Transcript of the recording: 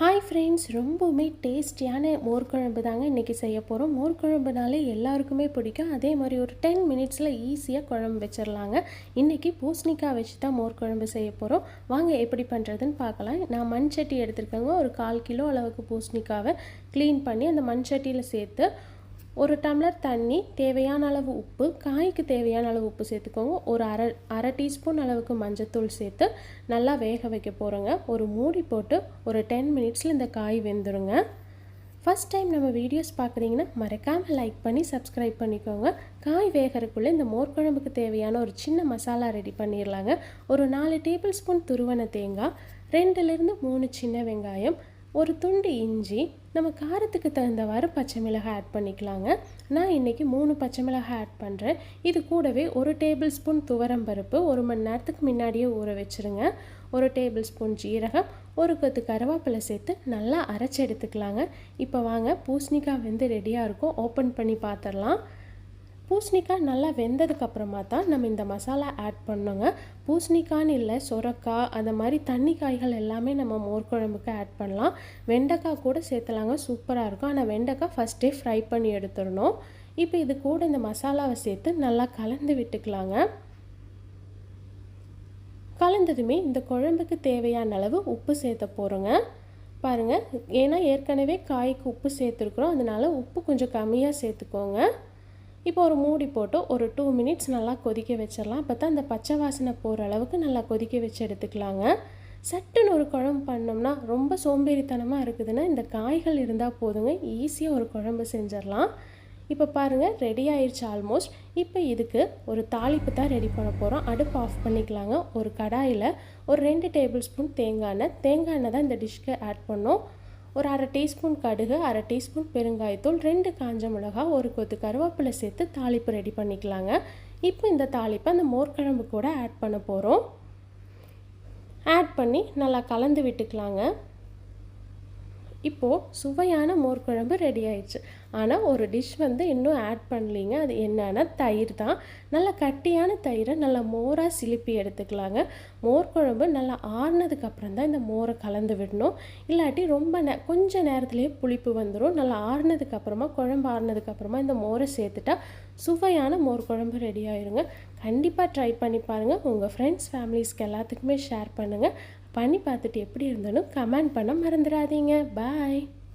Hi friends ரொம்பவுமே டேஸ்டியான மோர் குழம்பு தாங்க இன்றைக்கி செய்ய போகிறோம் மோர் குழம்புனாலே எல்லாருக்குமே பிடிக்கும். அதே மாதிரி ஒரு டென் மினிட்ஸில் ஈஸியாக குழம்பு வச்சிடலாங்க இன்றைக்கி பூசணிக்காய் வச்சு தான் மோர் குழம்பு செய்ய போகிறோம் வாங்க எப்படி பண்ணுறதுன்னு பார்க்கலாம். நான் மண் சட்டி எடுத்துருக்கேங்க. ஒரு கால் கிலோ அளவுக்கு பூசணிக்காவை க்ளீன் பண்ணி அந்த மண் சட்டியில் சேர்த்து ஒரு டம்ளர் தண்ணி தேவையான அளவு உப்பு காய்க்கு தேவையான அளவு உப்பு சேர்த்துக்கோங்க. ஒரு அரை அரை டீஸ்பூன் அளவுக்கு மஞ்சத்தூள் சேர்த்து நல்லா வேக வைக்க போகிறோங்க ஒரு மூடி போட்டு ஒரு டென் மினிட்ஸில் இந்த காய் வெந்துருங்க. ஃபஸ்ட் டைம் நம்ம வீடியோஸ் பார்க்குறீங்கன்னா மறக்காமல் லைக் பண்ணி சப்ஸ்கிரைப் பண்ணிக்கோங்க. காய் வேகறதுக்குள்ளே இந்த மோர் குழம்புக்கு தேவையான ஒரு சின்ன மசாலா ரெடி பண்ணிடலாங்க ஒரு நாலு டேபிள் ஸ்பூன் துருவன தேங்காய் ரெண்டுலேருந்து மூணு சின்ன வெங்காயம் ஒரு துண்டு இஞ்சி நம்ம காரத்துக்கு தகுந்தவாறு பச்சை மிளகாய் ஆட் பண்ணிக்கலாங்க. நான் இன்றைக்கி மூணு பச்சை மிளகாய் ஆட் பண்ணுறேன் இது கூடவே ஒரு டேபிள் ஸ்பூன் துவரம் பருப்பு ஒரு மணி நேரத்துக்கு முன்னாடியே ஊற வச்சுருங்க. ஒரு டேபிள் ஸ்பூன் ஜீரகம் ஒரு கொத்து கருவேப்பிலை சேர்த்து நல்லா அரைச்சி எடுத்துக்கலாங்க. இப்போ வாங்க பூசணிக்காய் வெந்து ரெடியாக இருக்கும். ஓப்பன் பண்ணி பார்த்துடலாம் பூசணிக்காய் நல்லா வெந்ததுக்கப்புறமா தான் நம்ம இந்த மசாலா ஆட் பண்ணோங்க. பூசணிக்கான்னு இல்லை சுரக்காய் அந்த மாதிரி தண்ணி காய்கள் எல்லாமே நம்ம மோர் குழம்புக்கு ஆட் பண்ணலாம். வெண்டைக்காய் கூட சேர்த்தலாங்க சூப்பராக இருக்கும். ஆனால் வெண்டைக்காய் ஃபஸ்ட்டே ஃப்ரை பண்ணி எடுத்துடணும். இப்போ இது கூட இந்த மசாலாவை சேர்த்து நல்லா கலந்து விட்டுக்கலாங்க. கலந்ததுமே இந்த குழம்புக்கு தேவையான அளவு உப்பு சேர்த்த போகிறோங்க பாருங்கள் ஏன்னா ஏற்கனவே காய்க்கு உப்பு சேர்த்துருக்குறோம். அதனால உப்பு கொஞ்சம் கம்மியாக சேர்த்துக்கோங்க. இப்போ ஒரு மூடி போட்டு ஒரு டூ மினிட்ஸ் நல்லா கொதிக்க வச்சிடலாம். அப்போ தான் அந்த பச்சை வாசனை போகிற அளவுக்கு நல்லா கொதிக்க வச்சு எடுத்துக்கலாங்க. சட்டுன்னு ஒரு குழம்பு பண்ணோம்னா ரொம்ப சோம்பேறித்தனமாக இருக்குதுன்னா இந்த காய்கள் இருந்தால் போதுங்க. ஈஸியாக ஒரு குழம்பு செஞ்சிடலாம். இப்போ பாருங்கள் ரெடி ஆயிடுச்சு ஆல்மோஸ்ட் இப்போ இதுக்கு ஒரு தாளிப்பு தான் ரெடி பண்ண போகிறோம் அடுப்பு ஆஃப் பண்ணிக்கலாங்க. ஒரு கடாயில் ஒரு ரெண்டு டேபிள் ஸ்பூன் தேங்காய் எண்ணெய். தேங்காய் எண்ணெய் தான் இந்த டிஷ்க்கு ஆட் பண்ணோம். ஒரு அரை டீஸ்பூன் கடுகு அரை டீஸ்பூன் பெருங்காயத்தூள் ரெண்டு காஞ்ச மிளகா ஒரு கொத்து கருவேப்பிலை சேர்த்து தாளிப்பு ரெடி பண்ணிக்கலாங்க. இப்போ இந்த தாளிப்பை அந்த மோர்க்குழம்பு கூட ஆட் பண்ண போகிறோம் ஆட் பண்ணி நல்லா கலந்து விட்டுக்கலாங்க. இப்போது சுவையான மோர்க்குழம்பு ரெடி ஆயிடுச்சு. ஆனால் ஒரு டிஷ் வந்து இன்னும் ஆட் பண்ணலீங்க. அது என்னன்னா தயிர் தான். நல்லா கட்டியான தயிரை நல்லா மோராக சிலிப்பி எடுத்துக்கலாங்க. மோர் குழம்பு நல்லா ஆறுனதுக்கப்புறம் தான் இந்த மோரை கலந்து விடணும். இல்லாட்டி ரொம்ப நே கொஞ்சம் நேரத்துலேயே புளிப்பு வந்துடும் நல்லா ஆறுனதுக்கப்புறமா குழம்பு ஆறுனதுக்கப்புறமா இந்த மோரை சேர்த்துட்டா சுவையான மோர் குழம்பு ரெடி ஆயிருங்க. கண்டிப்பாக ட்ரை பண்ணி பாருங்கள் உங்கள் ஃப்ரெண்ட்ஸ் ஃபேமிலிஸ்க்கு எல்லாத்துக்குமே ஷேர் பண்ணுங்கள் பண்ணி பார்த்துட்டு எப்படி இருந்தோன்னு கமெண்ட் பண்ண மறந்துடாதீங்க. பாய்